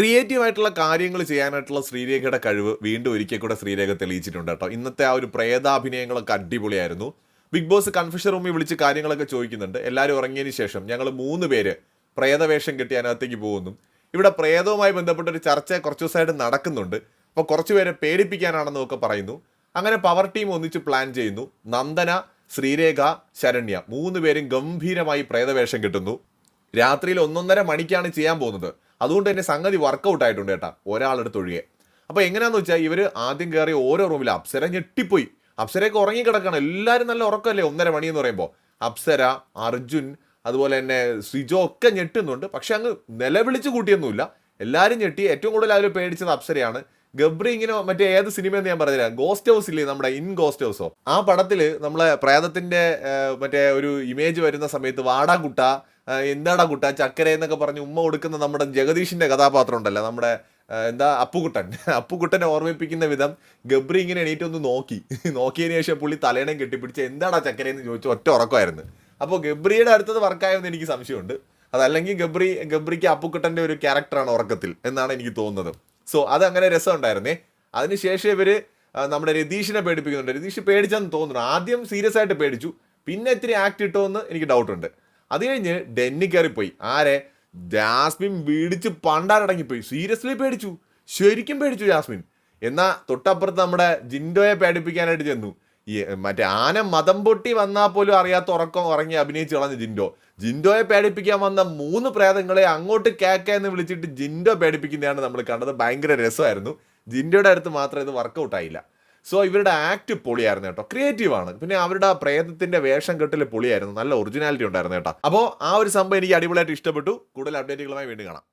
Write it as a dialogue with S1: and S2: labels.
S1: Creative ആയിട്ടുള്ള കാര്യങ്ങൾ ചെയ്യാനായിട്ടുള്ള ശ്രീരേഖയുടെ കഴിവ് വീണ്ടും ഒരിക്കൽ കൂടെ ശ്രീരേഖ തെളിയിച്ചിട്ടുണ്ട് കേട്ടോ. ഇന്നത്തെ ആ ഒരു പ്രേതാഭിനയങ്ങളൊക്കെ അടിപൊളിയായിരുന്നു. ബിഗ് ബോസ് കൺഫ്യൂഷൻ റൂമിൽ വിളിച്ച് കാര്യങ്ങളൊക്കെ ചോദിക്കുന്നുണ്ട്. എല്ലാവരും ഉറങ്ങിയതിന് ശേഷം ഞങ്ങൾ മൂന്ന് പേര് പ്രേതവേഷം കെട്ടി അതിനകത്തേക്ക് പോകുന്നു. ഇവിടെ പ്രേതവുമായി ബന്ധപ്പെട്ട ഒരു ചർച്ച കുറച്ച് ദിവസമായിട്ട് നടക്കുന്നുണ്ട്. അപ്പോൾ കുറച്ച് പേരെ പേടിപ്പിക്കാനാണെന്നും ഒക്കെ പറയുന്നു. അങ്ങനെ പവർ ടീം ഒന്നിച്ച് പ്ലാൻ ചെയ്യുന്നു. നന്ദന ശ്രീരേഖ ശരണ്യ മൂന്ന് പേരും ഗംഭീരമായി പ്രേതവേഷം കിട്ടുന്നു. രാത്രിയിൽ ഒന്നൊന്നര മണിക്കാണ് ചെയ്യാൻ പോകുന്നത്. അതുകൊണ്ട് തന്നെ സംഗതി വർക്കൗട്ട് ആയിട്ടുണ്ട് കേട്ടോ ഒരാളെടുത്ത് ഒഴികെ അപ്പോൾ എങ്ങനെയാന്ന് വെച്ചാൽ ഇവർ ആദ്യം കയറി ഓരോ റൂമിൽ അപ്സര ഞെട്ടിപ്പോയി. അപ്സരയൊക്കെ ഉറങ്ങിക്കിടക്കണം എല്ലാവരും നല്ല ഉറക്കമല്ലേ? ഒന്നര മണി എന്ന് പറയുമ്പോൾ അപ്സര അർജുൻ അതുപോലെ തന്നെ സിജോ ഒക്കെ ഞെട്ടുന്നുണ്ട്. പക്ഷെ അങ്ങ് നിലവിളിച്ച് കൂട്ടിയൊന്നുമില്ല. എല്ലാവരും ഞെട്ടി. ഏറ്റവും കൂടുതൽ അതിൽ പേടിച്ചത് അപ്സരയാണ്. ഗബ്രി ഇങ്ങനെ മറ്റേ ഏത് സിനിമയെന്ന് ഞാൻ പറഞ്ഞില്ല? ഗോസ്റ്റ് ഹൗസ് ഇല്ലേ നമ്മുടെ ഇൻ ഗോസ്റ്റ് ഹൗസോ ആ പടത്തിൽ നമ്മളെ പ്രേതത്തിന്റെ ആ, മറ്റേ ഒരു ഇമേജ് വരുന്ന സമയത്ത് വാടാ കുട്ട ആ, എന്താടാ കുട്ട ചക്കര എന്നൊക്കെ പറഞ്ഞ് ഉമ്മ കൊടുക്കുന്ന നമ്മുടെ ജഗദീഷിന്റെ കഥാപാത്രം ഉണ്ടല്ലോ നമ്മുടെ എന്താ അപ്പുകുട്ടൻ. അപ്പുകുട്ടനെ ഓർമ്മിപ്പിക്കുന്ന വിധം ഗബ്രി ഇങ്ങനെ എണീറ്റ് ഒന്ന് നോക്കി. നോക്കിയതിന് ശേഷം പുള്ളി തലേണയും കെട്ടിപ്പിടിച്ച് എന്താടാ ചക്കര എന്ന് ചോദിച്ചു ഒറ്റ ഉറക്കമായിരുന്നു. അപ്പോൾ ഗബ്രിയുടെ അടുത്തത് വർക്കായെന്ന് എനിക്ക് സംശയമുണ്ട്. അതല്ലെങ്കിൽ ഗബ്രി ഗബ്രിക്ക് അപ്പുക്കുട്ടന്റെ ഒരു ക്യാരക്ടറാണ് ഉറക്കത്തിൽ എന്നാണ് എനിക്ക് തോന്നുന്നത്. സോ അത് അങ്ങനെ രസമുണ്ടായിരുന്നേ അതിനുശേഷം ഇവർ നമ്മുടെ രതീഷിനെ പേടിപ്പിക്കുന്നുണ്ട്. രതീഷ് പേടിച്ചെന്ന് തോന്നുന്നു. ആദ്യം സീരിയസ് ആയിട്ട് പേടിച്ചു. പിന്നെ ഇത്തിരി ആക്ട് ഇട്ടോ എന്ന് എനിക്ക് ഡൗട്ട് ഉണ്ട്. അത് കഴിഞ്ഞ് ഡെന്നി കയറിപ്പോയി. ആരെ? ജാസ്മിൻ വീടിച്ച് പണ്ടാരടങ്ങിപ്പോയി. സീരിയസ്ലി പേടിച്ചു. ശരിക്കും പേടിച്ചു ജാസ്മിൻ. എന്നാൽ തൊട്ടപ്പുറത്ത് നമ്മുടെ ജിൻഡോയെ പേടിപ്പിക്കാനായിട്ട് ചെന്നു. മറ്റേ ആന മതം പൊട്ടി വന്നാൽ പോലും അറിയാത്ത ഉറക്കം ഉറങ്ങി അഭിനയിച്ച് കളഞ്ഞു ജിൻഡോ. ജിൻഡോയെ പേടിപ്പിക്കാൻ വന്ന മൂന്ന് പ്രേതങ്ങളെ അങ്ങോട്ട് കേക്ക എന്ന് വിളിച്ചിട്ട് ജിൻഡോ പേടിപ്പിക്കുന്നതാണ് നമ്മൾ കണ്ടത്. ഭയങ്കര രസമായിരുന്നു. ജിൻഡോയുടെ അടുത്ത് മാത്രം ഇത് വർക്കൗട്ട് ആയില്ല. സോ ഇവരുടെ ആക്ട് പൊളിയായിരുന്നു കേട്ടോ. ക്രിയേറ്റീവ് ആണ്. പിന്നെ അവരുടെ ആ പ്രേതത്തിന്റെ വേഷം കെട്ടിൽ പൊളിയായിരുന്നു. നല്ല ഒറിജിനാലിറ്റി ഉണ്ടായിരുന്നു കേട്ടോ. അപ്പോൾ ആ ഒരു സംഭവം എനിക്ക് അടിപൊളിയായിട്ട് ഇഷ്ടപ്പെട്ടു. കൂടുതൽ അപ്ഡേറ്റുകളുമായി വീണ്ടും കാണാം.